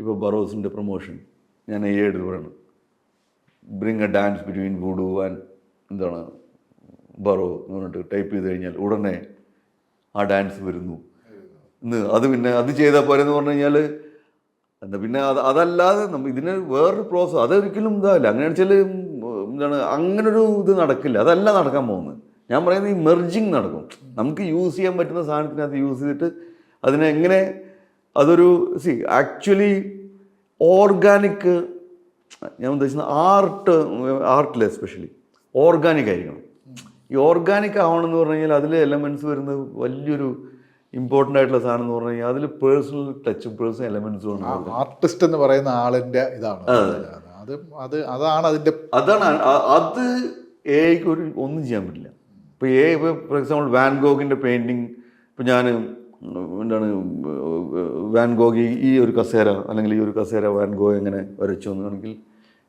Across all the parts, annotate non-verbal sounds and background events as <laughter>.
ഇപ്പോൾ ബറോസിന്റെ പ്രൊമോഷൻ ഞാൻ എടുത്ത് പറയണം. Bring a dance between wood and എന്താണ് ബറോ എന്ന് പറഞ്ഞിട്ട് ടൈപ്പ് ചെയ്ത് കഴിഞ്ഞാൽ ഉടനെ ആ ഡാൻസ് വരുന്നു. ഇന്ന് അത് പിന്നെ അത് ചെയ്താൽ പോരെന്ന് പറഞ്ഞു കഴിഞ്ഞാൽ എന്താ പിന്നെ അത് അതല്ലാതെ നമ്മൾ ഇതിന് വേറൊരു പ്രോസസ് അതൊരിക്കലും ഇതാവില്ല. അങ്ങനെ വെച്ചാൽ എന്താണ് അങ്ങനൊരു ഇത് നടക്കില്ല. അതല്ല നടക്കാൻ പോകുന്നത്. ഞാൻ പറയുന്നത് ഈ മെർജിങ് നടക്കും. നമുക്ക് യൂസ് ചെയ്യാൻ പറ്റുന്ന സാധനത്തിനകത്ത് യൂസ് ചെയ്തിട്ട് അതിനെ എങ്ങനെ അതൊരു സി ആക്ച്വലി ഓർഗാനിക് ഞാൻ ഉദ്ദേശിക്കുന്നത് ആർട്ട് ആർട്ടിൽ എസ്പെഷ്യലി ഓർഗാനിക് ആയിരിക്കണം. ഈ ഓർഗാനിക് ആവണമെന്ന് പറഞ്ഞു കഴിഞ്ഞാൽ അതിലെ എലമെന്റ്സ് വരുന്നത് വലിയൊരു ഇമ്പോർട്ടന്റ് ആയിട്ടുള്ള സാധനം എന്ന് പറഞ്ഞു കഴിഞ്ഞാൽ അതിൽ പേഴ്സണൽ ടച്ചും പേഴ്സണൽ എലമെൻസും ആണ് ആർട്ടിസ്റ്റ് എന്ന് പറയുന്ന ആളിന്റെ ഇതാണ്. അത് അത് അതാണ് അതിന്റെ അതാണ് അത് എക്ക് ഒരു ഒന്നും ചെയ്യാൻ പറ്റില്ല. ഇപ്പോൾ എ ഇപ്പോൾ ഫോർ എക്സാമ്പിൾ വാൻ ഗോഗിന്റെ പെയിന്റിങ് ഇപ്പോൾ ഞാൻ എന്താണ് വാൻ ഗോഗി ഈ- ഒരു കസേര അല്ലെങ്കിൽ ഈ ഒരു കസേര വാൻ ഗോ എങ്ങനെ വരച്ചു എന്നാണെങ്കിൽ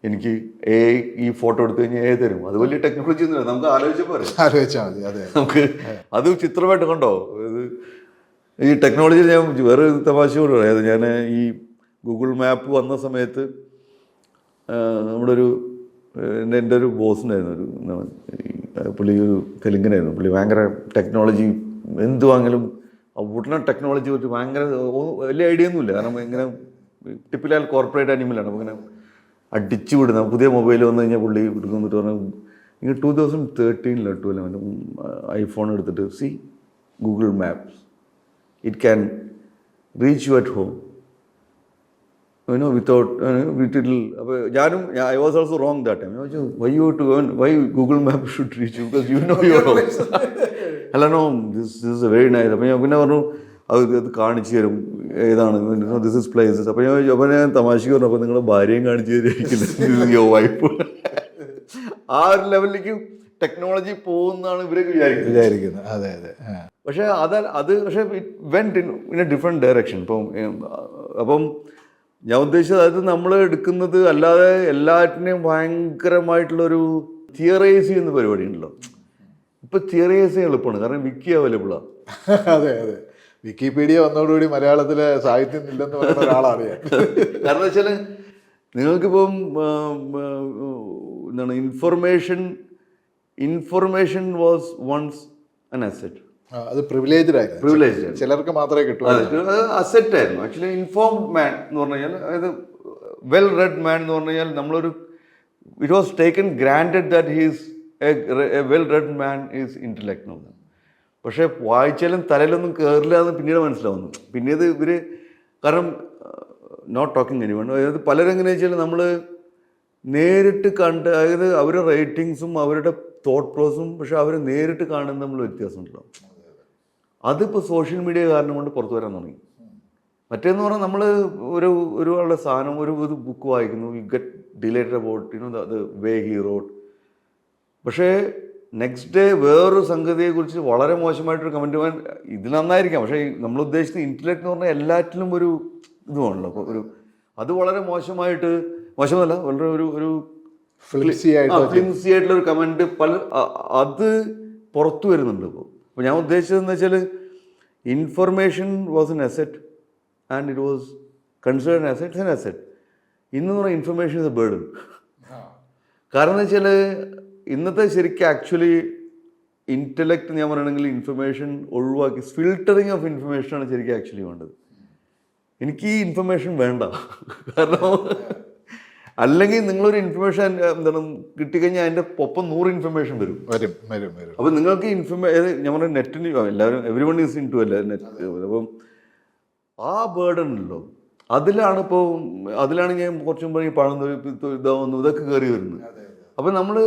എനിക്ക് എ ഈ ഫോട്ടോ എടുത്തു കഴിഞ്ഞാൽ എ തരും. അത് വലിയ ടെക്നോളജി ഒന്നുമില്ല. നമുക്ക് ആലോചിച്ചപ്പോൾ ആലോചിച്ചാൽ മതി. അതെ. നമുക്ക് അത്. ചിത്രമായിട്ട് കണ്ടോ? ഇത് ഈ ടെക്നോളജി ഞാൻ വേറെ തമാശയോട് തമാശ പറയാം. ഞാൻ ഈ ഗൂഗിൾ മാപ്പ് വന്ന സമയത്ത് നമ്മുടെ ഒരു എന്റെ എന്റെ ഒരു ബോസിനായിരുന്നു ഒരു പുള്ളി ഒരു തെലുങ്കനായിരുന്നു. പുള്ളി ഭയങ്കര ടെക്നോളജി എന്ത് വാങ്ങലും ഉടനെ ടെക്നോളജി വെച്ച് ഭയങ്കര വലിയ ഐഡിയ ഒന്നുമില്ല. കാരണം ഇങ്ങനെ ടിപ്പിലാൽ കോർപ്പറേറ്റ് അനിമലാണ് അപ്പോൾ ഇങ്ങനെ അടിച്ചു വിടുന്ന പുതിയ മൊബൈൽ വന്നു കഴിഞ്ഞാൽ പുള്ളി എടുക്കുന്നിട്ട് പറഞ്ഞു ഇങ്ങനെ ടൂ തൗസൻഡ് തേർട്ടീനിലോ ട്വൽവ് ഐഫോൺ എടുത്തിട്ട് see Google Maps it can reach you at home you know without വീട്ടിൽ അപ്പോൾ ഞാനും I was also wrong that time why you to why Google map should reach you because you know your അല്ല no this this very nice അപ്പോൾ ഞാൻ പിന്നെ പറഞ്ഞു അത് അത് കാണിച്ചു തരും ഏതാണ് ദിസ് ഇസ് പ്ലേസസ് അപ്പോൾ ഞാൻ അപ്പോൾ ഞാൻ തമാശക്ക് പറഞ്ഞു അപ്പോൾ നിങ്ങളുടെ ഭാര്യയും കാണിച്ചു തരും യോ വൈഫ് ആ ഒരു ലെവലിലേക്ക് ടെക്നോളജി പോകുന്നതാണ് ഇവരൊക്കെ വിചാരിക്കുന്നത്. വിചാരിക്കുന്നത്. അതെ അതെ. പക്ഷേ അത് അത് പക്ഷേ went in in a different direction ഇപ്പം അപ്പം ഞാൻ ഉദ്ദേശിച്ചത് അത് നമ്മൾ എടുക്കുന്നത് അല്ലാതെ എല്ലാറ്റിനെയും ഭയങ്കരമായിട്ടുള്ളൊരു തിയറൈസ് ചെയ്യുന്ന പരിപാടി ഉണ്ടല്ലോ ഇപ്പം ചെയ്യാൻ എളുപ്പമാണ് കാരണം വിക്കി അവൈലബിളാണ് <laughs> അതെ അതെ. വിക്കിപീഡിയ വന്നതോടുകൂടി മലയാളത്തിലെ സാഹിത്യം ഇല്ലെന്ന് പറയുന്ന ഒരാളാണ് ഞാൻ <laughs> കാരണം വെച്ചാൽ നിങ്ങൾക്കിപ്പം എന്താണ് information information was once an asset അത് പ്രിവിലേജ്ഡ് ആയിരുന്നു. പ്രിവിലേജ് ചിലർക്ക് മാത്രമേ കിട്ടൂ. അസെറ്റ് ആയിരുന്നു. ആക്ച്വലി ഇൻഫോംഡ് മാൻ എന്ന് പറഞ്ഞു കഴിഞ്ഞാൽ അതായത് വെൽ റെഡ് മാൻ എന്ന് പറഞ്ഞു കഴിഞ്ഞാൽ നമ്മളൊരു it was taken granted that he's a well read man is intellect എന്ന് പക്ഷേ വായിച്ചാലും തലയിലൊന്നും കയറില്ല എന്ന് പിന്നീട് മനസ്സിലാവുന്നു. പിന്നീട് ഇവർ കാരണം നോട്ട് ടോക്കിംഗ് എനിവൺ അതായത് പലരും എങ്ങനെയാ വെച്ചാൽ നമ്മൾ നേരിട്ട് കണ്ട് അതായത് അവരുടെ റേറ്റിങ്സും അവരുടെ തോട്ട് പ്രോസും പക്ഷെ അവർ നേരിട്ട് കാണുന്ന നമ്മൾ വ്യത്യാസമുണ്ടല്ലോ. അതിപ്പോൾ സോഷ്യൽ മീഡിയ കാരണം കൊണ്ട് പുറത്തു വരാൻ തുടങ്ങി. മറ്റേന്ന് പറഞ്ഞാൽ നമ്മൾ ഒരു ഒരാളുടെ സാധനം ഒരു ഒരു ബുക്ക് വായിക്കുന്നു. You get dilated about you know the way he wrote പക്ഷേ നെക്സ്റ്റ് ഡേ വേറൊരു സംഗതിയെക്കുറിച്ച് വളരെ മോശമായിട്ടൊരു കമന്റ് പോകാൻ ഇത് നന്നായിരിക്കാം. പക്ഷേ നമ്മൾ ഉദ്ദേശിക്കുന്ന ഇന്റലക്ട് എന്ന് പറഞ്ഞാൽ എല്ലാറ്റിലും ഒരു ഇതുമാണല്ലോ അപ്പോൾ ഒരു അത് വളരെ മോശമായിട്ട് മോശമല്ല വളരെ ഒരു ഒരു ഫ്ലിംസി ആയിട്ടുള്ള ഒരു കമന്റ് പല അത് പുറത്തു വരുന്നുണ്ട് ഇപ്പോൾ അപ്പോൾ ഞാൻ ഉദ്ദേശിച്ചതെന്ന് വെച്ചാൽ information was an asset and it was considered asset and asset ഇന്ന് പറഞ്ഞാൽ ഇൻഫർമേഷൻ ഇസ് എ ബേർഡൻ കാരണം എന്ന് വെച്ചാൽ ഇന്നത്തെ ശരിക്കും ആക്ച്വലി ഇന്റലക്ട് ഞാൻ പറയണമെങ്കിൽ ഇൻഫർമേഷൻ ഒഴിവാക്കി ഫിൽട്ടറിങ് ഓഫ് ഇൻഫർമേഷൻ ആണ് ശരിക്കും ആക്ച്വലി വേണ്ടത്. എനിക്ക് ഈ ഇൻഫർമേഷൻ വേണ്ട. കാരണം അല്ലെങ്കിൽ നിങ്ങളൊരു ഇൻഫർമേഷൻ എന്താണ് കിട്ടിക്കഴിഞ്ഞാൽ അതിന്റെ ഒപ്പം നൂറ് ഇൻഫർമേഷൻ വരും. വരും വരും വരും. അപ്പം നിങ്ങൾക്ക് ഇൻഫർമേ ഞാൻ പറഞ്ഞ നെറ്റിന് എല്ലാവരും everyone is into അല്ലേ നെറ്റ് അപ്പം ആ ബേർഡൺ ഉണ്ടല്ലോ. അതിലാണ് ഇപ്പോൾ അതിലാണ് ഞാൻ കുറച്ചും മുമ്പ് ഈ പഴം ഇതാവുന്നു ഇതൊക്കെ കയറി വരുന്നത്. അപ്പം നമ്മൾ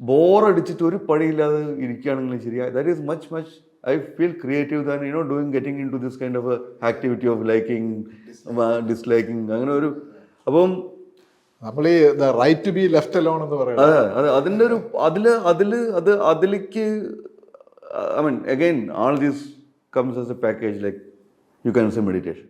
ബോറടിച്ചിട്ട് ഒരു പണിയില്ലാതെ ഇരിക്കുകയാണെങ്കിലും ശരി that is much much I feel creative than you know doing getting into this kind of activity of liking disliking അങ്ങനെ ഒരു അപ്പം നമ്മൾ ഈ right to be left alone എന്ന് പറയുന്നത്. അതെ അതെ അതിന്റെ ഒരു അതിൽ അതിൽ അത് അതിലേക്ക് I mean again all these comes as a package like you can say meditation